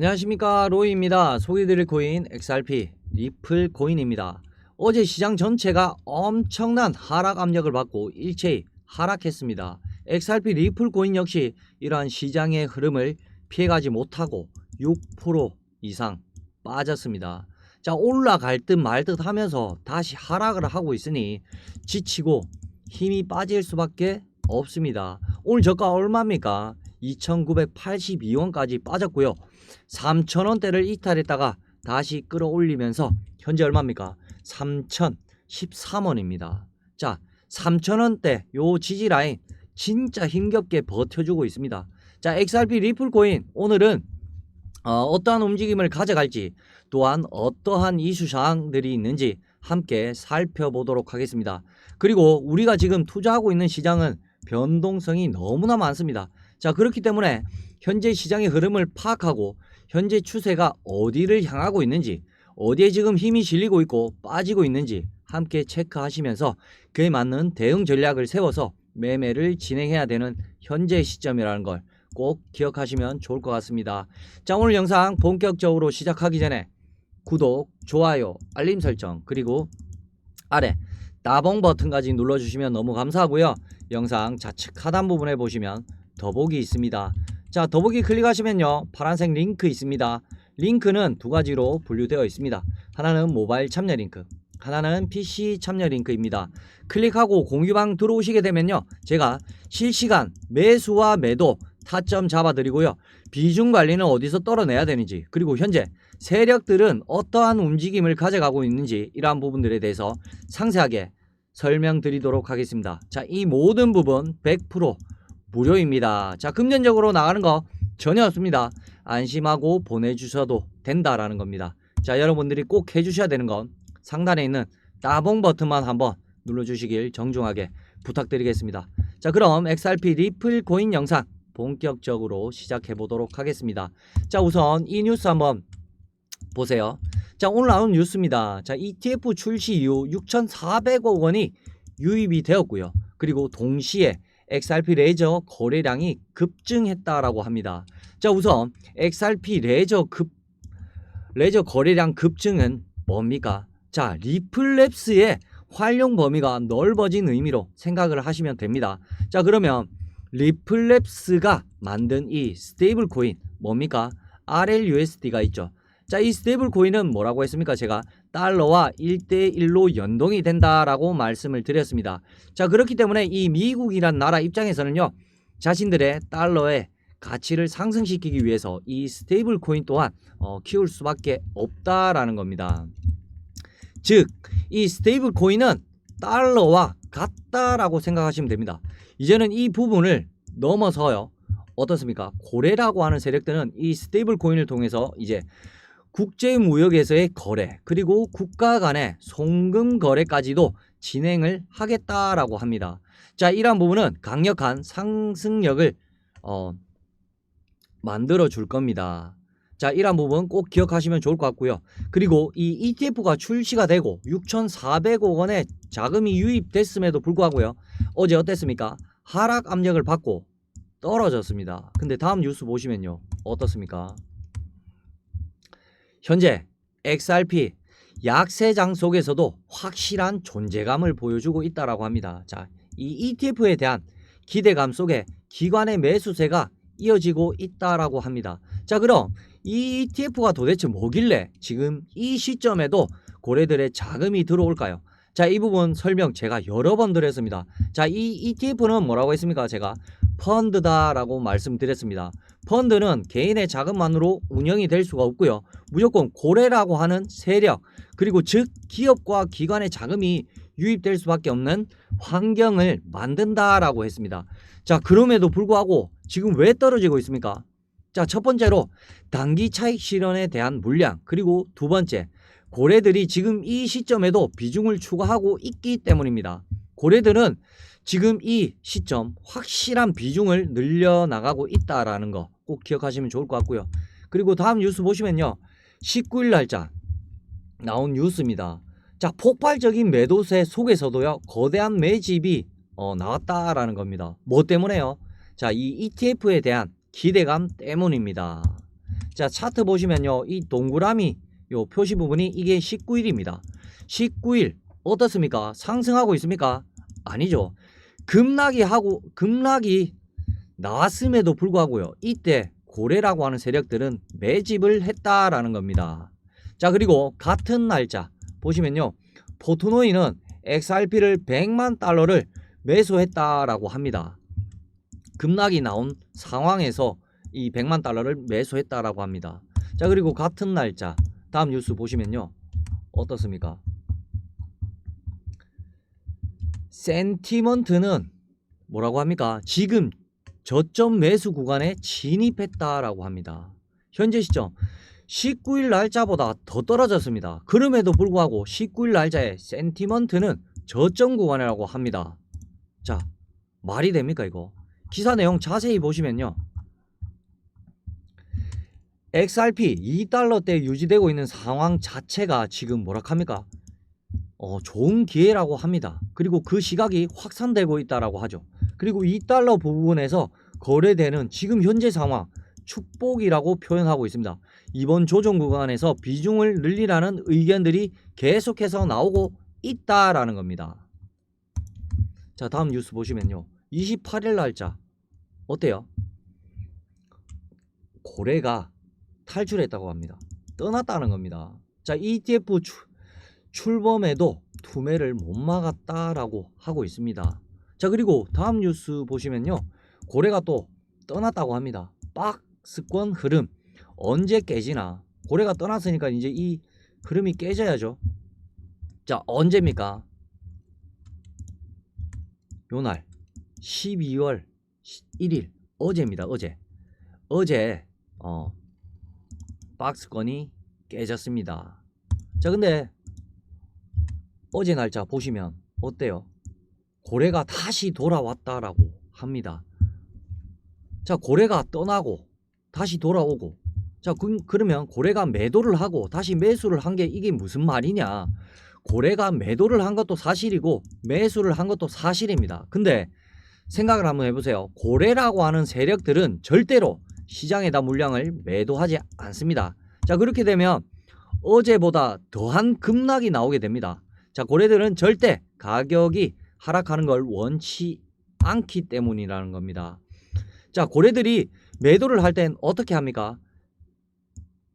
안녕하십니까 로이입니다. 소개드릴 코인 XRP 리플 코인입니다. 어제 시장 전체가 엄청난 하락 압력을 받고 일체히 하락했습니다. XRP 리플 코인 역시 이러한 시장의 흐름을 피해가지 못하고 6% 이상 빠졌습니다. 자 올라갈 듯 말 듯 하면서 다시 하락을 하고 있으니 지치고 힘이 빠질 수밖에 없습니다. 오늘 저가 얼마입니까? 2,982원까지 빠졌고요. 3,000원대를 이탈했다가 다시 끌어올리면서 현재 얼마입니까? 3,013원입니다. 자, 3,000원대 요 지지 라인 진짜 힘겹게 버텨주고 있습니다. 자, XRP 리플 코인 오늘은 어, 어떠한 움직임을 가져갈지 또한 어떠한 이슈 사항들이 있는지 함께 살펴보도록 하겠습니다. 그리고 우리가 지금 투자하고 있는 시장은 변동성이 너무나 많습니다. 자, 그렇기 때문에 현재 시장의 흐름을 파악하고 현재 추세가 어디를 향하고 있는지 어디에 지금 힘이 실리고 있고 빠지고 있는지 함께 체크하시면서 그에 맞는 대응 전략을 세워서 매매를 진행해야 되는 현재 시점이라는 걸 꼭 기억하시면 좋을 것 같습니다. 자, 오늘 영상 본격적으로 시작하기 전에 구독, 좋아요, 알림 설정 그리고 아래 따봉 버튼까지 눌러주시면 너무 감사하고요. 영상 좌측 하단 부분에 보시면 더보기 있습니다. 자, 더보기 클릭하시면요. 파란색 링크 있습니다. 링크는 두 가지로 분류되어 있습니다. 하나는 모바일 참여 링크, 하나는 PC 참여 링크입니다. 클릭하고 공유방 들어오시게 되면요. 제가 실시간 매수와 매도 타점 잡아드리고요. 비중 관리는 어디서 떨어내야 되는지, 그리고 현재 세력들은 어떠한 움직임을 가져가고 있는지 이러한 부분들에 대해서 상세하게 설명드리도록 하겠습니다. 자, 이 모든 부분 100% 무료입니다. 자, 금전적으로 나가는 거 전혀 없습니다. 안심하고 보내주셔도 된다라는 겁니다. 자, 여러분들이 꼭 해주셔야 되는 건 상단에 있는 따봉 버튼만 한번 눌러주시길 정중하게 부탁드리겠습니다. 자, 그럼 XRP 리플 코인 영상 본격적으로 시작해 보도록 하겠습니다. 자, 우선 이 뉴스 한번 보세요. 자, 오늘 나온 뉴스입니다. 자, ETF 출시 이후 6,400억 원이 유입이 되었고요. 그리고 동시에 XRP 레저 거래량이 급증했다라고 합니다. 자, 우선 XRP 레저 급 레저 거래량 급증은 뭡니까? 자, 리플랩스의 활용 범위가 넓어진 의미로 생각을 하시면 됩니다. 자, 그러면 리플랩스가 만든 이 스테이블 코인 뭡니까? RLUSD가 있죠. 자, 이 스테이블 코인은 뭐라고 했습니까? 제가 달러와 1대1로 연동이 된다라고 말씀을 드렸습니다. 자, 그렇기 때문에 이 미국이란 나라 입장에서는요. 자신들의 달러의 가치를 상승시키기 위해서 이 스테이블 코인 또한 어, 키울 수밖에 없다라는 겁니다. 즉, 이 스테이블 코인은 달러와 같다라고 생각하시면 됩니다. 이제는 이 부분을 넘어서요. 어떻습니까? 고래라고 하는 세력들은 이 스테이블 코인을 통해서 이제 국제 무역에서의 거래 그리고 국가 간의 송금 거래까지도 진행을 하겠다라고 합니다. 자, 이러한 부분은 강력한 상승력을 어, 만들어 줄 겁니다. 자, 이러한 부분 꼭 기억하시면 좋을 것 같고요. 그리고 이 ETF가 출시가 되고 6,400억 원의 자금이 유입됐음에도 불구하고요. 어제 어땠습니까? 하락 압력을 받고 떨어졌습니다. 근데 다음 뉴스 보시면요. 어떻습니까? 현재 XRP 약세장 속에서도 확실한 존재감을 보여주고 있다라고 합니다. 자, 이 ETF에 대한 기대감 속에 기관의 매수세가 이어지고 있다라고 합니다. 자, 그럼 이 ETF가 도대체 뭐길래 지금 이 시점에도 고래들의 자금이 들어올까요? 자, 이 부분 설명 제가 여러 번 드렸습니다. 자, 이 ETF는 뭐라고 했습니까? 제가 펀드다라고 말씀드렸습니다. 펀드는 개인의 자금만으로 운영이 될 수가 없고요. 무조건 고래라고 하는 세력, 그리고 즉 기업과 기관의 자금이 유입될 수밖에 없는 환경을 만든다라고 했습니다. 자, 그럼에도 불구하고 지금 왜 떨어지고 있습니까? 자, 첫 번째로 단기 차익 실현에 대한 물량, 그리고 두 번째, 고래들이 지금 이 시점에도 비중을 추가하고 있기 때문입니다. 고래들은 지금 이 시점 확실한 비중을 늘려나가고 있다라는 거 꼭 기억하시면 좋을 것 같고요. 그리고 다음 뉴스 보시면요. 19일 날짜 나온 뉴스입니다. 자, 폭발적인 매도세 속에서도요. 거대한 매집이 어, 나왔다라는 겁니다. 뭐 때문에요? 자, 이 ETF에 대한 기대감 때문입니다. 자, 차트 보시면요. 이 동그라미 요 표시 부분이 이게 19일입니다. 19일 어떻습니까? 상승하고 있습니까? 아니죠. 급락이 하고 급락이 나왔음에도 불구하고요. 이때 고래라고 하는 세력들은 매집을 했다라는 겁니다. 자, 그리고 같은 날짜 보시면요. 포트노이는 XRP를 100만 달러를 매수했다라고 합니다. 급락이 나온 상황에서 이 100만 달러를 매수했다라고 합니다. 자, 그리고 같은 날짜 다음 뉴스 보시면요. 어떻습니까? 센티먼트는 뭐라고 합니까? 지금 저점 매수 구간에 진입했다라고 합니다. 현재 시점 19일 날짜보다 더 떨어졌습니다. 그럼에도 불구하고 19일 날짜에 센티먼트는 저점 구간이라고 합니다. 자, 말이 됩니까 이거? 기사 내용 자세히 보시면요. XRP 2달러대 유지되고 있는 상황 자체가 지금 뭐라 합니까? 어, 좋은 기회라고 합니다. 그리고 그 시각이 확산되고 있다라고 하죠. 그리고 2달러 부분에서 거래되는 지금 현재 상황 축복이라고 표현하고 있습니다. 이번 조정 구간에서 비중을 늘리라는 의견들이 계속해서 나오고 있다라는 겁니다. 자, 다음 뉴스 보시면요. 28일 날짜 어때요? 고래가 탈출했다고 합니다. 떠났다는 겁니다. 자, ETF 출, 출범에도 투매를 못 막았다라고 하고 있습니다. 자, 그리고 다음 뉴스 보시면요. 고래가 또 떠났다고 합니다. 박스권 흐름 언제 깨지나? 고래가 떠났으니까 이제 이 흐름이 깨져야죠. 자, 언제입니까? 요날 12월 1일 어제입니다. 어제. 어제 어 박스권이 깨졌습니다. 자, 근데 어제 날짜 보시면 어때요? 고래가 다시 돌아왔다라고 합니다. 자, 고래가 떠나고 다시 돌아오고 자, 그, 그러면 고래가 매도를 하고 다시 매수를 한 게 이게 무슨 말이냐? 고래가 매도를 한 것도 사실이고 매수를 한 것도 사실입니다. 근데 생각을 한번 해보세요. 고래라고 하는 세력들은 절대로 시장에다 물량을 매도하지 않습니다. 자, 그렇게 되면 어제보다 더한 급락이 나오게 됩니다. 자, 고래들은 절대 가격이 하락하는 걸 원치 않기 때문이라는 겁니다. 자, 고래들이 매도를 할 땐 어떻게 합니까?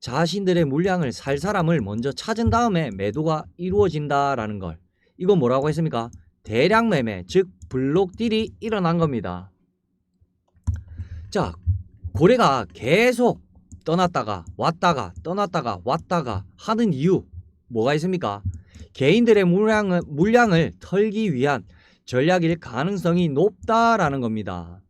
자신들의 물량을 살 사람을 먼저 찾은 다음에 매도가 이루어진다라는 걸. 이건 뭐라고 했습니까? 대량 매매, 즉 블록 딜이 일어난 겁니다. 자, 고래가 계속 떠났다가 왔다가 떠났다가 왔다가 하는 이유 뭐가 있습니까? 개인들의 물량을, 물량을 털기 위한 전략일 가능성이 높다라는 겁니다.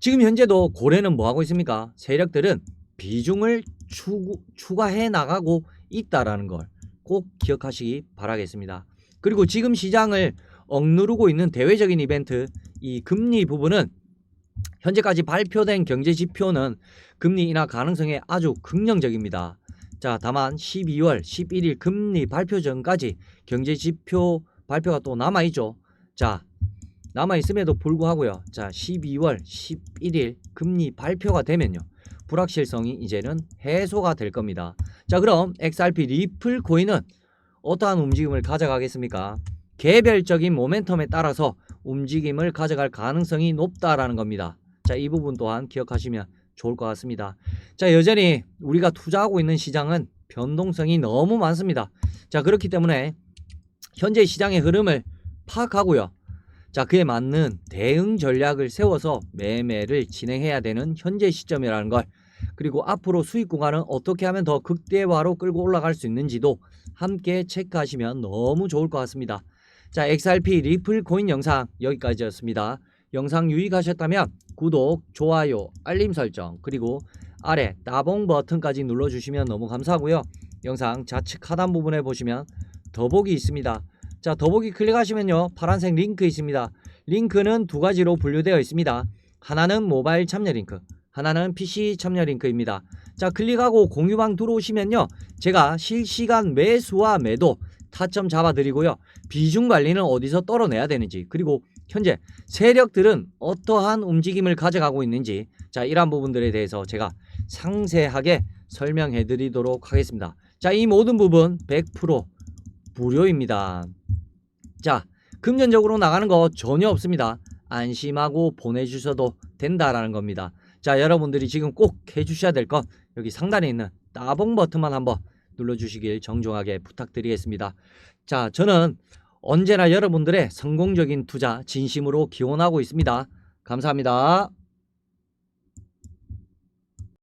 지금 현재도 고래는 뭐 하고 있습니까? 세력들은 비중을 추, 추가해 나가고 있다라는 걸 꼭 기억하시기 바라겠습니다. 그리고 지금 시장을 억누르고 있는 대외적인 이벤트 이 금리 부분은 현재까지 발표된 경제 지표는 금리 인하 가능성에 아주 긍정적입니다. 자, 다만 12월 11일 금리 발표 전까지 경제 지표 발표가 또 남아 있죠. 자, 남아 있음에도 불구하고요. 자, 12월 11일 금리 발표가 되면요. 불확실성이 이제는 해소가 될 겁니다. 자, 그럼 XRP 리플 코인은 어떠한 움직임을 가져가겠습니까? 개별적인 모멘텀에 따라서 움직임을 가져갈 가능성이 높다라는 겁니다. 자, 이 부분 또한 기억하시면 좋을 것 같습니다. 자, 여전히 우리가 투자하고 있는 시장은 변동성이 너무 많습니다. 자, 그렇기 때문에 현재 시장의 흐름을 파악하고요. 자, 그에 맞는 대응 전략을 세워서 매매를 진행해야 되는 현재 시점이라는 걸 그리고 앞으로 수익 구간은 어떻게 하면 더 극대화로 끌고 올라갈 수 있는지도 함께 체크하시면 너무 좋을 것 같습니다. 자, XRP 리플 코인 영상 여기까지였습니다. 영상 유익하셨다면 구독, 좋아요, 알림 설정 그리고 아래 따봉 버튼까지 눌러주시면 너무 감사하고요. 영상 좌측 하단 부분에 보시면 더보기 있습니다. 자, 더보기 클릭하시면요. 파란색 링크 있습니다. 링크는 두 가지로 분류되어 있습니다. 하나는 모바일 참여 링크, 하나는 PC 참여 링크입니다. 자, 클릭하고 공유방 들어오시면요. 제가 실시간 매수와 매도 타점 잡아드리고요. 비중 관리는 어디서 떨어내야 되는지, 그리고 현재 세력들은 어떠한 움직임을 가져가고 있는지 자 이러한 부분들에 대해서 제가 상세하게 설명해 드리도록 하겠습니다. 자 이 모든 부분 100% 무료입니다. 자 금전적으로 나가는 거 전혀 없습니다. 안심하고 보내주셔도 된다라는 겁니다. 자 여러분들이 지금 꼭 해주셔야 될 건 여기 상단에 있는 따봉 버튼만 한번 눌러주시길 정중하게 부탁드리겠습니다. 자 저는 언제나 여러분들의 성공적인 투자 진심으로 기원하고 있습니다. 감사합니다.